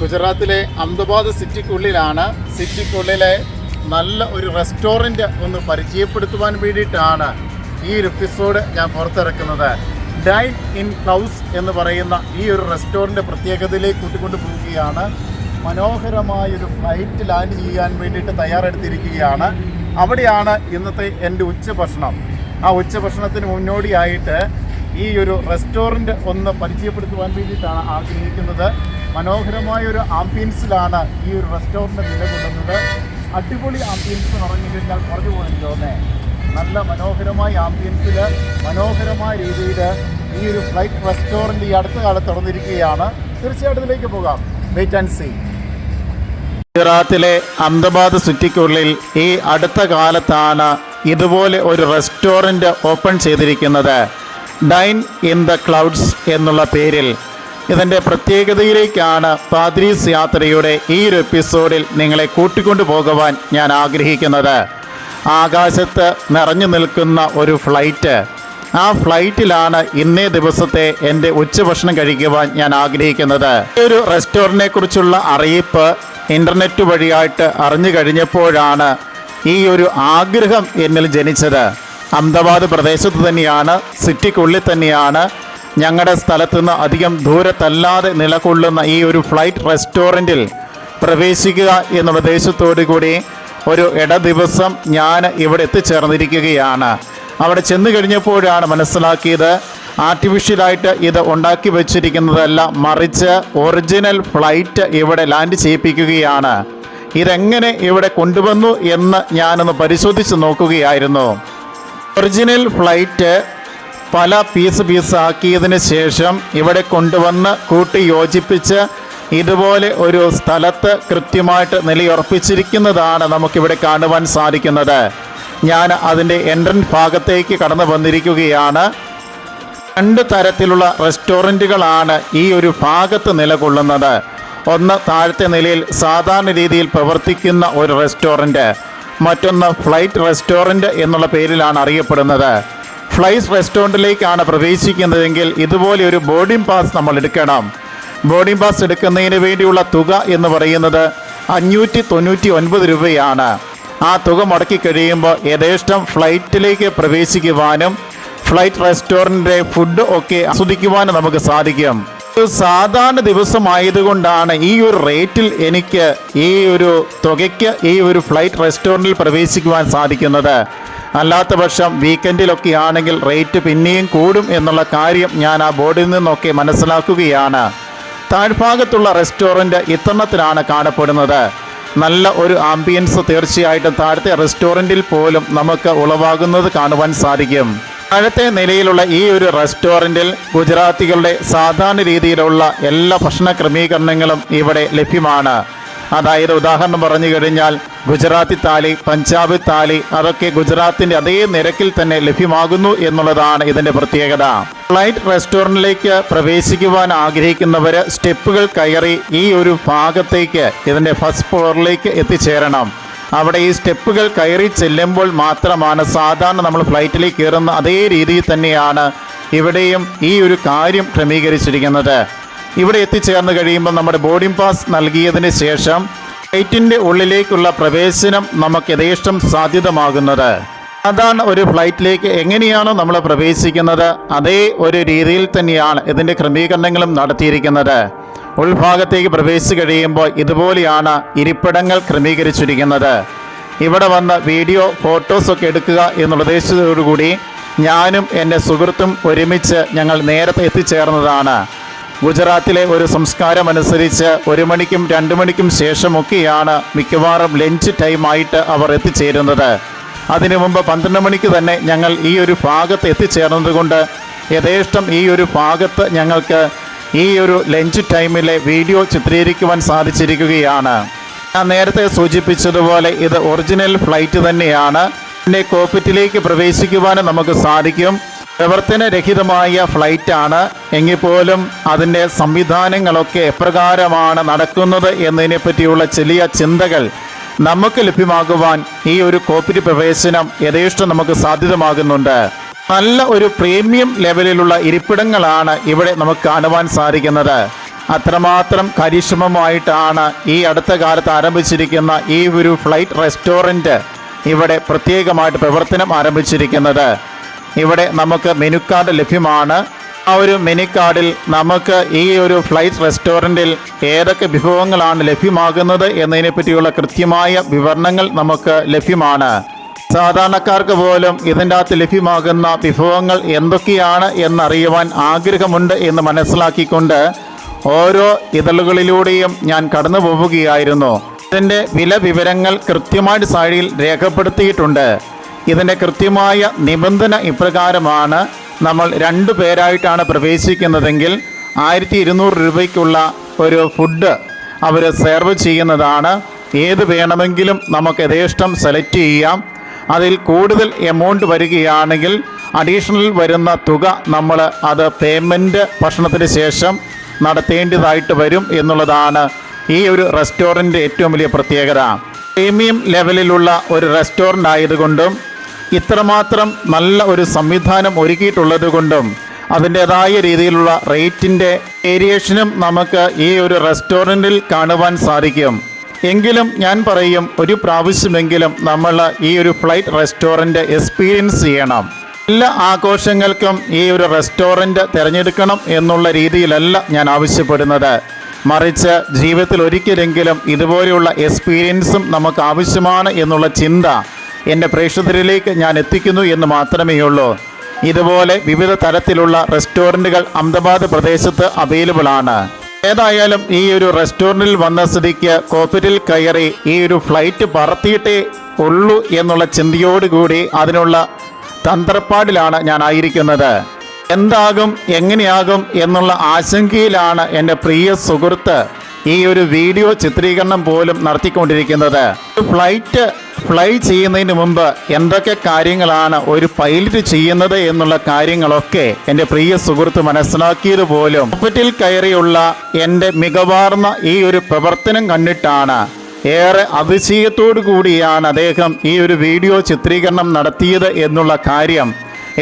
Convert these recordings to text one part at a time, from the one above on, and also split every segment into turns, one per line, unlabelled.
ഗുജറാത്തിലെ അഹമ്മദാബാദ് സിറ്റിക്കുള്ളിലാണ്. സിറ്റിക്കുള്ളിലെ നല്ല ഒരു റെസ്റ്റോറന്റ് ഒന്ന് പരിചയപ്പെടുത്തുവാൻ വേണ്ടിയിട്ടാണ് ഈ ഒരു എപ്പിസോഡ് ഞാൻ പുറത്തിറക്കുന്നത്. ഡൈൻ ഇൻ ക്ലൗസ് എന്ന് പറയുന്ന ഈ ഒരു റെസ്റ്റോറന്റ് പ്രത്യേകതയിലേക്ക് കൂട്ടിക്കൊണ്ട് പോവുകയാണ്. മനോഹരമായൊരു ഫ്ലൈറ്റ് ലാൻഡ് ചെയ്യാൻ വേണ്ടിയിട്ട് തയ്യാറെടുത്തിരിക്കുകയാണ്. അവിടെയാണ് ഇന്നത്തെ എന്റെ ഉച്ചഭക്ഷണം. ആ ഉച്ചഭക്ഷണത്തിന് മുന്നോടിയായിട്ട് ഈ ഒരു റെസ്റ്റോറന്റ് ഒന്ന് പരിചയപ്പെടുത്തുവാൻ വേണ്ടിയിട്ടാണ് ആഗ്രഹിക്കുന്നത്. മനോഹരമായ ഒരു ആംബിയൻസിലാണ് ഈ ഒരു റെസ്റ്റോറന്റ് നിലകൊള്ളുന്നത്. അടിപൊളി ആംബിയൻസ് എന്ന് പറഞ്ഞു കഴിഞ്ഞാൽ പറഞ്ഞു പോകാൻ തോന്നേ. നല്ല മനോഹരമായ ആംബിയൻസിൽ മനോഹരമായ രീതിയിൽ ഈ ഒരു ഫ്ലൈറ്റ് റെസ്റ്റോറന്റ് ഈ അടുത്ത കാലത്ത് തുറന്നിരിക്കുകയാണ്. തീർച്ചയായിട്ടും ഇതിലേക്ക് പോകാം. വെയിറ്റ് ആൻഡ് സീ ഗുജറാത്തിലെ അഹമ്മദാബാദ് സിറ്റിക്കുള്ളിൽ ഈ അടുത്ത കാലത്താണ് ഇതുപോലെ ഒരു റെസ്റ്റോറന്റ് ഓപ്പൺ ചെയ്തിരിക്കുന്നത്. ഡൈൻ ഇൻ ദ ക്ലൗഡ്സ് എന്നുള്ള പേരിൽ. ഇതിന്റെ പ്രത്യേകതയിലേക്കാണ് പാദ്രീസ് യാത്രയുടെ ഈ ഒരു എപ്പിസോഡിൽ നിങ്ങളെ കൂട്ടിക്കൊണ്ടു പോകുവാൻ ഞാൻ ആഗ്രഹിക്കുന്നത്. ആകാശത്ത് നിറഞ്ഞു നിൽക്കുന്ന ഒരു ഫ്ലൈറ്റ് ആ ഫ്ലൈറ്റിലാണ് ഇന്നേ ദിവസത്തെ എന്റെ ഉച്ചഭക്ഷണം കഴിക്കുവാൻ ഞാൻ ആഗ്രഹിക്കുന്നത്. ഈ ഒരു റെസ്റ്റോറന്റിനെ കുറിച്ചുള്ള അറിയിപ്പ് ഇന്റർനെറ്റ് വഴിയായിട്ട് അറിഞ്ഞു കഴിഞ്ഞപ്പോഴാണ് ഈ ഒരു ആഗ്രഹം എന്നിൽ ജനിച്ചത്. അഹമ്മദാബാദ് പ്രദേശത്ത് തന്നെയാണ് സിറ്റിക്കുള്ളിൽ തന്നെയാണ്. ഞങ്ങളുടെ സ്ഥലത്തു നിന്ന് അധികം ദൂരത്തല്ലാതെ നിലകൊള്ളുന്ന ഈ ഒരു ഫ്ലൈറ്റ് റെസ്റ്റോറന്റിൽ പ്രവേശിക്കുക എന്നുള്ള ഉദ്ദേശത്തോടു കൂടി ഒരു ഇട ദിവസം ഞാൻ ഇവിടെ എത്തിച്ചേർന്നിരിക്കുകയാണ്. അവിടെ ചെന്ന് കഴിഞ്ഞപ്പോഴാണ് മനസ്സിലാക്കിയത് ആർട്ടിഫിഷ്യലായിട്ട് ഇത് ഉണ്ടാക്കി വച്ചിരിക്കുന്നതല്ല മറിച്ച് ഒറിജിനൽ ഫ്ലൈറ്റ് ഇവിടെ ലാൻഡ് ചെയ്യിപ്പിക്കുകയാണ്. ഇതെങ്ങനെ ഇവിടെ കൊണ്ടുവന്നു എന്ന് ഞാനൊന്ന് പരിശോധിച്ച് നോക്കുകയായിരുന്നു. ഒറിജിനൽ ഫ്ലൈറ്റ് പല പീസ് ആക്കിയതിന് ശേഷം ഇവിടെ കൊണ്ടുവന്ന് കൂട്ടി യോജിപ്പിച്ച് ഇതുപോലെ ഒരു സ്ഥലത്ത് കൃത്യമായിട്ട് നിലയുറപ്പിച്ചിരിക്കുന്നതാണ് നമുക്കിവിടെ കാണുവാൻ സാധിക്കുന്നത്. ഞാൻ അതിന്റെ എൻട്രൻസ് ഭാഗത്തേക്ക് കടന്നു വന്നിരിക്കുകയാണ്. രണ്ട് തരത്തിലുള്ള റെസ്റ്റോറന്റുകളാണ് ഈ ഒരു ഭാഗത്ത് നിലകൊള്ളുന്നത്. ഒന്ന് താഴത്തെ നിലയിൽ സാധാരണ രീതിയിൽ പ്രവർത്തിക്കുന്ന ഒരു റെസ്റ്റോറന്റ്. മറ്റൊന്ന് ഫ്ലൈറ്റ് റെസ്റ്റോറന്റ് എന്നുള്ള പേരിലാണ് അറിയപ്പെടുന്നത്. ഫ്ലൈസ് റെസ്റ്റോറന്റിലേക്കാണ് പ്രവേശിക്കുന്നതെങ്കിൽ ഇതുപോലെ ഒരു ബോർഡിംഗ് പാസ് നമ്മൾ എടുക്കണം. ബോർഡിംഗ് പാസ് എടുക്കുന്നതിന് വേണ്ടിയുള്ള തുക എന്ന് പറയുന്നത് അഞ്ഞൂറ്റി തൊണ്ണൂറ്റി ഒൻപത് രൂപയാണ്. ആ തുക മുടക്കി കഴിയുമ്പോൾ യഥേഷ്ടം ഫ്ലൈറ്റിലേക്ക് പ്രവേശിക്കുവാനും ഫ്ലൈറ്റ് റെസ്റ്റോറന്റിന്റെ ഫുഡ് ഒക്കെ ആസ്വദിക്കുവാനും നമുക്ക് സാധിക്കും. സാധാരണ ദിവസമായതുകൊണ്ടാണ് ഈ ഒരു റേറ്റിൽ എനിക്ക് ഈ ഒരു തുകയ്ക്ക് ഈ ഒരു ഫ്ലൈറ്റ് റെസ്റ്റോറന്റിൽ പ്രവേശിക്കുവാൻ സാധിക്കുന്നത്. അല്ലാത്ത പക്ഷം വീക്കെൻഡിലൊക്കെ ആണെങ്കിൽ റേറ്റ് പിന്നെയും കൂടും എന്നുള്ള കാര്യം ഞാൻ ആ ബോർഡിൽ നിന്നൊക്കെ മനസ്സിലാക്കുകയാണ്. താഴ്ഭാഗത്തുള്ള റെസ്റ്റോറന്റ് ഇത്തരണത്തിലാണ് കാണപ്പെടുന്നത്. നല്ല ഒരു ആംബിയൻസ് തീർച്ചയായിട്ടും താഴത്തെ റെസ്റ്റോറന്റിൽ പോലും നമുക്ക് ഉളവാകുന്നത് കാണുവാൻ സാധിക്കും. താഴത്തെ നിലയിലുള്ള ഈ ഒരു റെസ്റ്റോറന്റിൽ ഗുജറാത്തികളുടെ സാധാരണ രീതിയിലുള്ള എല്ലാ ഭക്ഷണ ക്രമീകരണങ്ങളും ഇവിടെ ലഭ്യമാണ്. അതായത് ഉദാഹരണം പറഞ്ഞു കഴിഞ്ഞാൽ ഗുജറാത്തി താലി പഞ്ചാബ് താലി അതൊക്കെ ഗുജറാത്തിന്റെ അതേ നിരക്കിൽ തന്നെ ലഭ്യമാകുന്നു എന്നുള്ളതാണ് ഇതിന്റെ പ്രത്യേകത. ഫ്ലൈറ്റ് റെസ്റ്റോറന്റിലേക്ക് പ്രവേശിക്കുവാൻ ആഗ്രഹിക്കുന്നവർ സ്റ്റെപ്പുകൾ കയറി ഈ ഒരു ഭാഗത്തേക്ക് ഇതിന്റെ ഫസ്റ്റ് ഫ്ലോറിലേക്ക് എത്തിച്ചേരണം. അവിടെ ഈ സ്റ്റെപ്പുകൾ കയറി ചെല്ലുമ്പോൾ മാത്രമാണ് സാധാരണ നമ്മൾ ഫ്ലൈറ്റിലേക്ക് കയറുന്ന അതേ രീതിയിൽ തന്നെയാണ് ഇവിടെയും ഈ ഒരു കാര്യം ക്രമീകരിച്ചിരിക്കുന്നത്. ഇവിടെ എത്തിച്ചേർന്ന് കഴിയുമ്പോൾ നമ്മുടെ ബോർഡിംഗ് പാസ് നൽകിയതിന് ശേഷം ഫ്ലൈറ്റിന്റെ ഉള്ളിലേക്കുള്ള പ്രവേശനം നമുക്ക് യഥേഷ്ടം സാധ്യതമാകുന്നത്. സാധാരണ ഒരു ഫ്ലൈറ്റിലേക്ക് എങ്ങനെയാണോ നമ്മൾ പ്രവേശിക്കുന്നത് അതേ ഒരു രീതിയിൽ തന്നെയാണ് ഇതിന്റെ ക്രമീകരണങ്ങളും നടത്തിയിരിക്കുന്നത്. ഉൾഭാഗത്തേക്ക് പ്രവേശിച്ച് കഴിയുമ്പോൾ ഇതുപോലെയാണ് ഇരിപ്പിടങ്ങൾ ക്രമീകരിച്ചിരിക്കുന്നത്. ഇവിടെ വന്ന് വീഡിയോ ഫോട്ടോസൊക്കെ എടുക്കുക എന്നുള്ള ഉദ്ദേശത്തോടുകൂടി ഞാനും എന്റെ സുഹൃത്തും ഒരുമിച്ച് ഞങ്ങൾ നേരത്തെ എത്തിച്ചേർന്നതാണ്. ഗുജറാത്തിലെ ഒരു സംസ്കാരം അനുസരിച്ച് ഒരു മണിക്കും രണ്ട് മണിക്കും ശേഷമൊക്കെയാണ് മിക്കവാറും ലഞ്ച് ടൈമായിട്ട് അവർ എത്തിച്ചേരുന്നത്. അതിനു മുമ്പ് പന്ത്രണ്ട് മണിക്ക് തന്നെ ഞങ്ങൾ ഈ ഒരു ഭാഗത്ത് എത്തിച്ചേർന്നതുകൊണ്ട് യഥേഷ്ടം ഈ ഒരു ഭാഗത്ത് ഞങ്ങൾക്ക് ഈ ഒരു ലഞ്ച് ടൈമിലെ വീഡിയോ ചിത്രീകരിക്കുവാൻ സാധിച്ചിരിക്കുകയാണ്. ഞാൻ നേരത്തെ സൂചിപ്പിച്ചതുപോലെ ഇത് ഒറിജിനൽ ഫ്ലൈറ്റ് തന്നെയാണ്. ഇതിന്റെ കോപ്പിറ്റിലേക്ക് പ്രവേശിക്കുവാനും നമുക്ക് സാധിക്കും. പ്രവർത്തനരഹിതമായ ഫ്ലൈറ്റാണ്. എങ്കിൽ പോലും അതിന്റെ സംവിധാനങ്ങളൊക്കെ എപ്രകാരമാണ് നടക്കുന്നത് എന്നതിനെ പറ്റിയുള്ള ചെറിയ ചിന്തകൾ നമുക്ക് ലഭ്യമാകുവാൻ ഈ ഒരു കോപ്പിറ്റ് പ്രവേശനം യഥേഷ്ടം നമുക്ക് സാധ്യതമാകുന്നുണ്ട്. നല്ല ഒരു പ്രീമിയം ലെവലിലുള്ള ഇരിപ്പിടങ്ങളാണ് ഇവിടെ നമുക്ക് കാണുവാൻ സാധിക്കുന്നത്. അത്രമാത്രം കരിശ്രമമായിട്ടാണ് ഈ അടുത്ത കാലത്ത് ആരംഭിച്ചിരിക്കുന്ന ഈ ഒരു ഫ്ലൈറ്റ് റെസ്റ്റോറന്റ് ഇവിടെ പ്രത്യേകമായിട്ട് പ്രവർത്തനം ആരംഭിച്ചിരിക്കുന്നത്. ഇവിടെ നമുക്ക് മെനു കാർഡ് ലഭ്യമാണ്. ആ ഒരു മെനു കാർഡിൽ നമുക്ക് ഈ ഒരു ഫ്ലൈറ്റ് റെസ്റ്റോറന്റിൽ ഏതൊക്കെ വിഭവങ്ങളാണ് ലഭ്യമാകുന്നത് എന്നതിനെ പറ്റിയുള്ള കൃത്യമായ വിവരണങ്ങൾ നമുക്ക് ലഭ്യമാണ്. സാധാരണക്കാർക്ക് പോലും ഇതിന്റെ അകത്ത് ലഭ്യമാകുന്ന വിഭവങ്ങൾ എന്തൊക്കെയാണ് എന്നറിയുവാൻ ആഗ്രഹമുണ്ട് എന്ന് മനസ്സിലാക്കിക്കൊണ്ട് ഓരോ ഇതളുകളിലൂടെയും ഞാൻ കടന്നു പോവുകയായിരുന്നു. ഇതിന്റെ വില വിവരങ്ങൾ കൃത്യമായിട്ട് സാഴിയിൽ രേഖപ്പെടുത്തിയിട്ടുണ്ട്. ഇതിന്റെ കൃത്യമായ നിബന്ധന ഇപ്രകാരമാണ് നമ്മൾ രണ്ടു പേരായിട്ടാണ് പ്രവേശിക്കുന്നതെങ്കിൽ ആയിരത്തി ഇരുന്നൂറ് രൂപയ്ക്കുള്ള ഒരു ഫുഡ് അവർ സെർവ് ചെയ്യുന്നതാണ്. ഏത് വേണമെങ്കിലും നമുക്ക് യഥേഷ്ടം സെലക്ട് ചെയ്യാം. അതിൽ കൂടുതൽ എമൗണ്ട് വരികയാണെങ്കിൽ അഡീഷണൽ വരുന്ന തുക നമ്മൾ അത് പേയ്മെന്റ് ഭക്ഷണത്തിന് ശേഷം നടത്തേണ്ടതായിട്ട് വരും എന്നുള്ളതാണ് ഈ ഒരു റെസ്റ്റോറന്റ് ഏറ്റവും വലിയ പ്രത്യേകത. പ്രീമിയം ലെവലിലുള്ള ഒരു റെസ്റ്റോറന്റ് ആയതുകൊണ്ടും ഇത്രമാത്രം നല്ല ഒരു സംവിധാനം ഒരുക്കിയിട്ടുള്ളതുകൊണ്ടും കൊണ്ടും അതിന്റെതായ രീതിയിലുള്ള റേറ്റിന്റെ വേരിയേഷനും നമുക്ക് ഈ ഒരു റെസ്റ്റോറന്റിൽ കാണുവാൻ സാധിക്കും. എങ്കിലും ഞാൻ പറയും ഒരു പ്രാവശ്യമെങ്കിലും നമ്മൾ ഈ ഒരു ഫ്ലൈറ്റ് റെസ്റ്റോറന്റ് എക്സ്പീരിയൻസ് ചെയ്യണം. എല്ലാ ആഘോഷങ്ങൾക്കും ഈ ഒരു റെസ്റ്റോറന്റ് തിരഞ്ഞെടുക്കണം എന്നുള്ള രീതിയിലല്ല ഞാൻ ആവശ്യപ്പെടുന്നത്. മറിച്ച് ജീവിതത്തിൽ ഒരിക്കലെങ്കിലും ഇതുപോലെയുള്ള എക്സ്പീരിയൻസും നമുക്ക് ആവശ്യമാണ് എന്നുള്ള ചിന്ത എന്റെ പ്രേക്ഷകരിലേക്ക് ഞാൻ എത്തിക്കുന്നു എന്ന് മാത്രമേ ഉള്ളൂ. ഇതുപോലെ വിവിധ തരത്തിലുള്ള റെസ്റ്റോറന്റുകൾ അഹമ്മദാബാദ് പ്രദേശത്ത് അവൈലബിൾ ആണ്. ഏതായാലും ഈ ഒരു റെസ്റ്റോറന്റിൽ വന്ന സ്ഥിതിക്ക് കോപ്പിറ്റിൽ കയറി ഈ ഒരു ഫ്ലൈറ്റ് പറത്തിയിട്ടേ ഉള്ളൂ എന്നുള്ള ചിന്തയോടുകൂടി അതിനുള്ള തന്ത്രപ്പാടിലാണ് ഞാൻ ആയിരിക്കുന്നത് എന്താകും എങ്ങനെയാകും എന്നുള്ള ആശങ്കയിലാണ് എന്റെ പ്രിയ സുഹൃത്ത് ഈ ഒരു വീഡിയോ ചിത്രീകരണം പോലും നടത്തിക്കൊണ്ടിരിക്കുന്നത്. ഫ്ലൈറ്റ് ഫ്ലൈ ചെയ്യുന്നതിന് മുമ്പ് എന്തൊക്കെ കാര്യങ്ങളാണ് ഒരു പൈലറ്റ് ചെയ്യുന്നത് എന്നുള്ള കാര്യങ്ങളൊക്കെ എന്റെ പ്രിയ സുഹൃത്ത് മനസ്സിലാക്കിയത് പോലും. കോപ്പറ്റിൽ കയറിയുള്ള എന്റെ മികവാർന്ന ഈ ഒരു പ്രവർത്തനം കണ്ടിട്ടാണ് ഏറെ അതിശയത്തോടു കൂടിയാണ് അദ്ദേഹം ഈ ഒരു വീഡിയോ ചിത്രീകരണം നടത്തിയത് എന്നുള്ള കാര്യം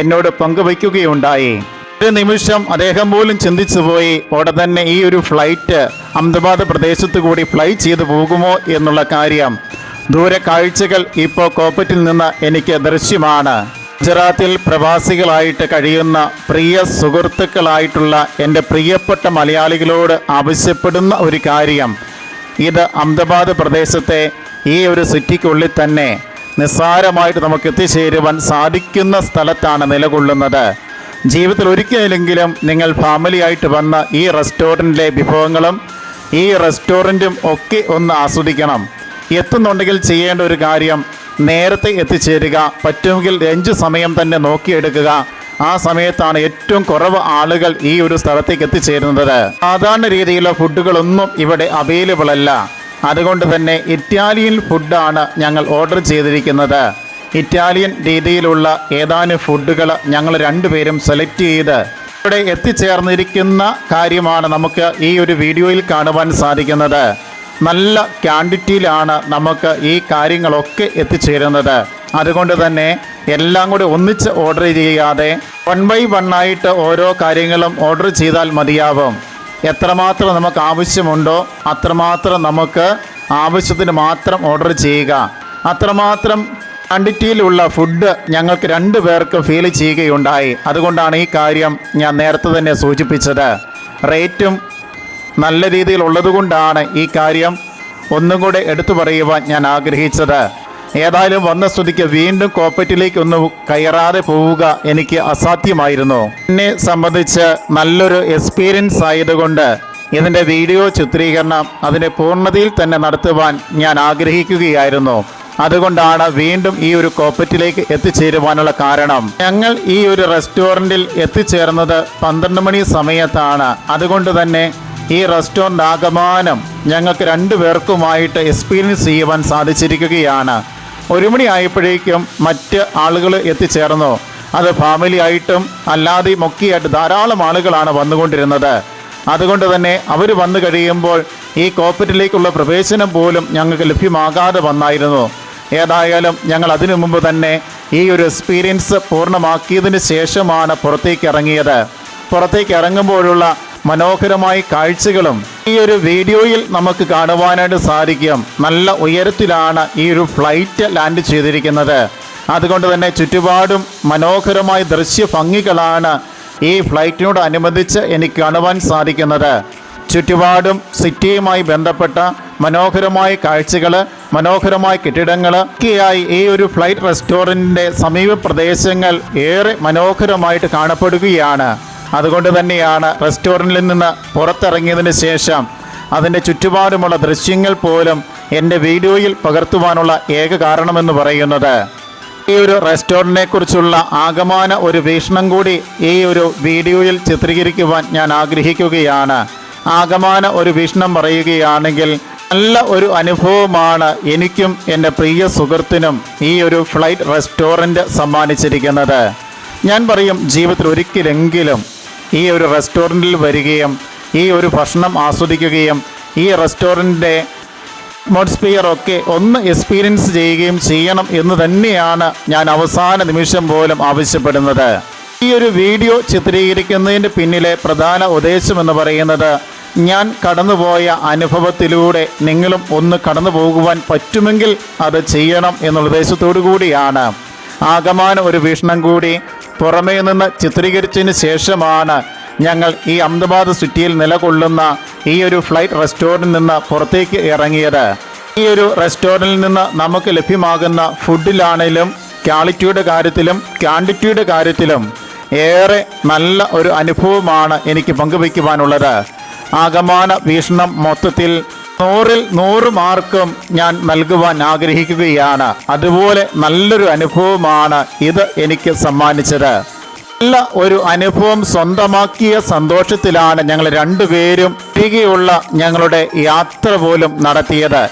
എന്നോട് പങ്കുവയ്ക്കുകയുണ്ടായി. ഒരു നിമിഷം അദ്ദേഹം പോലും ചിന്തിച്ചു പോയി ഉടൻ തന്നെ ഈ ഒരു ഫ്ലൈറ്റ് അഹമ്മദാബാദ് പ്രദേശത്തു കൂടി ഫ്ലൈ ചെയ്തു പോകുമോ എന്നുള്ള കാര്യം. ദൂര കാഴ്ചകൾ ഇപ്പോൾ കോപ്പറ്റിൽ നിന്ന് എനിക്ക് ദൃശ്യമാണ്. ഗുജറാത്തിൽ പ്രവാസികളായിട്ട് കഴിയുന്ന പ്രിയ സുഹൃത്തുക്കളായിട്ടുള്ള എന്റെ പ്രിയപ്പെട്ട മലയാളികളോട് ആവശ്യപ്പെടുന്ന ഒരു കാര്യം. ഇത് അഹമ്മദാബാദ് പ്രദേശത്തെ ഈ ഒരു സിറ്റിക്കുള്ളിൽ തന്നെ നിസ്സാരമായിട്ട് നമുക്ക് എത്തിച്ചേരുവാൻ സാധിക്കുന്ന സ്ഥലത്താണ് നിലകൊള്ളുന്നത്. ജീവിതത്തിൽ ഒരിക്കലെങ്കിലും നിങ്ങൾ ഫാമിലിയായിട്ട് വന്ന ഈ റെസ്റ്റോറന്റിലെ വിഭവങ്ങളും ഈ റെസ്റ്റോറന്റും ഒക്കെ ഒന്ന് ആസ്വദിക്കണം. എത്തുന്നുണ്ടെങ്കിൽ ചെയ്യേണ്ട ഒരു കാര്യം നേരത്തെ എത്തിച്ചേരുക പറ്റുമെങ്കിൽ ലഞ്ച് സമയം തന്നെ നോക്കിയെടുക്കുക. ആ സമയത്താണ് ഏറ്റവും കുറവ് ആളുകൾ ഈ ഒരു സ്ഥലത്തേക്ക് എത്തിച്ചേരുന്നത്. സാധാരണ രീതിയിലുള്ള ഫുഡുകളൊന്നും ഇവിടെ അവൈലബിൾ അല്ല. അതുകൊണ്ട് തന്നെ ഇറ്റാലിയൻ ഫുഡാണ് ഞങ്ങൾ ഓർഡർ ചെയ്തിരിക്കുന്നത്. ഇറ്റാലിയൻ രീതിയിലുള്ള ഏതാനും ഫുഡുകൾ ഞങ്ങൾ രണ്ടുപേരും സെലക്ട് ചെയ്ത് ഇവിടെ എത്തിച്ചേർന്നിരിക്കുന്ന കാര്യമാണ് നമുക്ക് ഈ ഒരു വീഡിയോയിൽ കാണുവാൻ സാധിക്കുന്നത്. നല്ല ക്വാണ്ടിറ്റിയിലാണ് നമുക്ക് ഈ കാര്യങ്ങളൊക്കെ എത്തിച്ചേരുന്നത്. അതുകൊണ്ട് തന്നെ എല്ലാം കൂടി ഒന്നിച്ച് ഓർഡർ ചെയ്യാതെ വൺ ബൈ വൺ ആയിട്ട് ഓരോ കാര്യങ്ങളും ഓർഡർ ചെയ്താൽ മതിയാവും. എത്രമാത്രം നമുക്ക് ആവശ്യമുണ്ടോ അത്രമാത്രം നമുക്ക് ആവശ്യത്തിന് മാത്രം ഓർഡർ ചെയ്യുക. അത്രമാത്രം ക്വാണ്ടിറ്റിയിലുള്ള ഫുഡ് ഞങ്ങൾക്ക് രണ്ടു പേർക്ക് ഫീൽ ചെയ്യുകയുണ്ടായി. അതുകൊണ്ടാണ് ഈ കാര്യം ഞാൻ നേരത്തെ തന്നെ സൂചിപ്പിച്ചത്. റേറ്റും നല്ല രീതിയിൽ ഉള്ളതുകൊണ്ടാണ് ഈ കാര്യം ഒന്നും കൂടെ എടുത്തു പറയുവാൻ ഞാൻ ആഗ്രഹിച്ചത്. ഏതായാലും വന്ന സ്തുതിക്ക് വീണ്ടും കോപ്പറ്റിലേക്ക് ഒന്ന് കയറാതെ പോവുക എനിക്ക് അസാധ്യമായിരുന്നു. എന്നെ സംബന്ധിച്ച് നല്ലൊരു എക്സ്പീരിയൻസ് ആയതുകൊണ്ട് ഇതിന്റെ വീഡിയോ ചിത്രീകരണം അതിന്റെ പൂർണതയിൽ തന്നെ നടത്തുവാൻ ഞാൻ ആഗ്രഹിക്കുകയായിരുന്നു. അതുകൊണ്ടാണ് വീണ്ടും ഈ ഒരു കോപ്പറ്റിലേക്ക് എത്തിച്ചേരുവാനുള്ള കാരണം. ഞങ്ങൾ ഈ ഒരു റെസ്റ്റോറന്റിൽ എത്തിച്ചേർന്നത് പന്ത്രണ്ട് മണി സമയത്താണ്. അതുകൊണ്ട് തന്നെ ഈ റെസ്റ്റോറന്റ് ആകമാനം ഞങ്ങൾക്ക് രണ്ടു പേർക്കുമായിട്ട് എക്സ്പീരിയൻസ് ചെയ്യുവാൻ സാധിച്ചിരിക്കുകയാണ്. ഒരു മണി ആയപ്പോഴേക്കും മറ്റ് ആളുകൾ എത്തിച്ചേർന്നു. അത് ഫാമിലി ആയിട്ടും അല്ലാതെയും ഒക്കെയായിട്ട് ധാരാളം ആളുകളാണ് വന്നുകൊണ്ടിരുന്നത്. അതുകൊണ്ട് തന്നെ അവർ വന്നു കഴിയുമ്പോൾ ഈ കോപ്പറ്റിലേക്കുള്ള പ്രവേശനം പോലും ഞങ്ങൾക്ക് ലഭ്യമാകാതെ വന്നായിരുന്നു. ഏതായാലും ഞങ്ങൾ അതിനു മുമ്പ് തന്നെ ഈ ഒരു എക്സ്പീരിയൻസ് പൂർണമാക്കിയതിന് ശേഷമാണ് പുറത്തേക്ക് ഇറങ്ങിയത്. പുറത്തേക്ക് ഇറങ്ങുമ്പോഴുള്ള മനോഹരമായ കാഴ്ചകളും ഈ ഒരു വീഡിയോയിൽ നമുക്ക് കാണുവാനായിട്ട് സാധിക്കും. നല്ല ഉയരത്തിലാണ് ഈ ഒരു ഫ്ലൈറ്റ് ലാൻഡ് ചെയ്തിരിക്കുന്നത്. അതുകൊണ്ട് തന്നെ ചുറ്റുപാടും മനോഹരമായ ദൃശ്യ ഭംഗികളാണ് ഈ ഫ്ലൈറ്റിനോട് അനുബന്ധിച്ച് എനിക്ക് കാണുവാൻ സാധിക്കുന്നത്. ചുറ്റുപാടും സിറ്റിയുമായി ബന്ധപ്പെട്ട മനോഹരമായ കാഴ്ചകൾ മനോഹരമായ കെട്ടിടങ്ങൾ ഒക്കെയായി ഈ ഒരു ഫ്ലൈറ്റ് റെസ്റ്റോറന്റിന്റെ സമീപ പ്രദേശങ്ങൾ ഏറെ മനോഹരമായിട്ട് കാണപ്പെടുകയാണ്. അതുകൊണ്ട് തന്നെയാണ് റെസ്റ്റോറന്റിൽ നിന്ന് പുറത്തിറങ്ങിയതിന് ശേഷം അതിന്റെ ചുറ്റുപാടുമുള്ള ദൃശ്യങ്ങൾ പോലും എന്റെ വീഡിയോയിൽ പകർത്തുവാനുള്ള ഏക കാരണമെന്ന് പറയുന്നത്. ഈ ഒരു റെസ്റ്റോറന്റിനെ കുറിച്ചുള്ള ആകമാന ഒരു വീക്ഷണം കൂടി ഈ ഒരു വീഡിയോയിൽ ചിത്രീകരിക്കുവാൻ ഞാൻ ആഗ്രഹിക്കുകയാണ്. ആകമാന ഒരു വീക്ഷണം പറയുകയാണെങ്കിൽ നല്ല ഒരു അനുഭവമാണ് എനിക്കും എന്റെ പ്രിയ സുഹൃത്തിനും ഈ ഒരു ഫ്ലൈറ്റ് റെസ്റ്റോറന്റ് സമ്മാനിച്ചിരിക്കുന്നത്. ഞാൻ പറയും ജീവിതത്തിൽ ഒരിക്കലെങ്കിലും ഈ ഒരു റെസ്റ്റോറന്റിൽ വരികയും ഈ ഒരു ഭക്ഷണം ആസ്വദിക്കുകയും ഈ റെസ്റ്റോറന്റിന്റെ അറ്റ്മോസ്ഫിയർ ഒക്കെ ഒന്ന് എക്സ്പീരിയൻസ് ചെയ്യുകയും ചെയ്യണം എന്ന് തന്നെയാണ് ഞാൻ അവസാന നിമിഷം പോലും ആവശ്യപ്പെടുന്നത്. ഈ ഒരു വീഡിയോ ചിത്രീകരിക്കുന്നതിന്റെ പിന്നിലെ പ്രധാന ഉദ്ദേശം എന്ന് പറയുന്നത് ഞാൻ കടന്നുപോയ അനുഭവത്തിലൂടെ നിങ്ങളും ഒന്ന് കടന്നു പോകുവാൻ പറ്റുമെങ്കിൽ അത് ചെയ്യണം എന്നുള്ള ഉദ്ദേശത്തോടു കൂടിയാണ്. ആകമാന ഒരു വീക്ഷണം കൂടി പുറമേ നിന്ന് ചിത്രീകരിച്ചതിന് ശേഷമാണ് ഞങ്ങൾ ഈ അഹമ്മദാബാദ് സിറ്റിയിൽ നിലകൊള്ളുന്ന ഈ ഒരു ഫ്ലൈറ്റ് റെസ്റ്റോറന്റിൽ നിന്ന് പുറത്തേക്ക് ഇറങ്ങിയത്. ഈ ഒരു റെസ്റ്റോറന്റിൽ നിന്ന് നമുക്ക് ലഭ്യമാകുന്ന ഫുഡിലാണേലും ക്വാളിറ്റിയുടെ കാര്യത്തിലും ക്വാണ്ടിറ്റിയുടെ കാര്യത്തിലും ഏറെ നല്ല ഒരു അനുഭവമാണ് എനിക്ക് പങ്കുവയ്ക്കുവാനുള്ളത്. ആഗമാന വീക്ഷണം മൊത്തത്തിൽ നൂറിൽ നൂറ് മാർക്കും ഞാൻ നൽകുവാൻ ആഗ്രഹിക്കുകയാണ്. അതുപോലെ നല്ലൊരു അനുഭവമാണ് ഇത് എനിക്ക് സമ്മാനിച്ചത്. നല്ല ഒരു അനുഭവം സ്വന്തമാക്കിയ സന്തോഷത്തിലാണ് ഞങ്ങൾ രണ്ടുപേരും തികയുള്ള ഞങ്ങളുടെ യാത്ര പോലും നടത്തിയത്.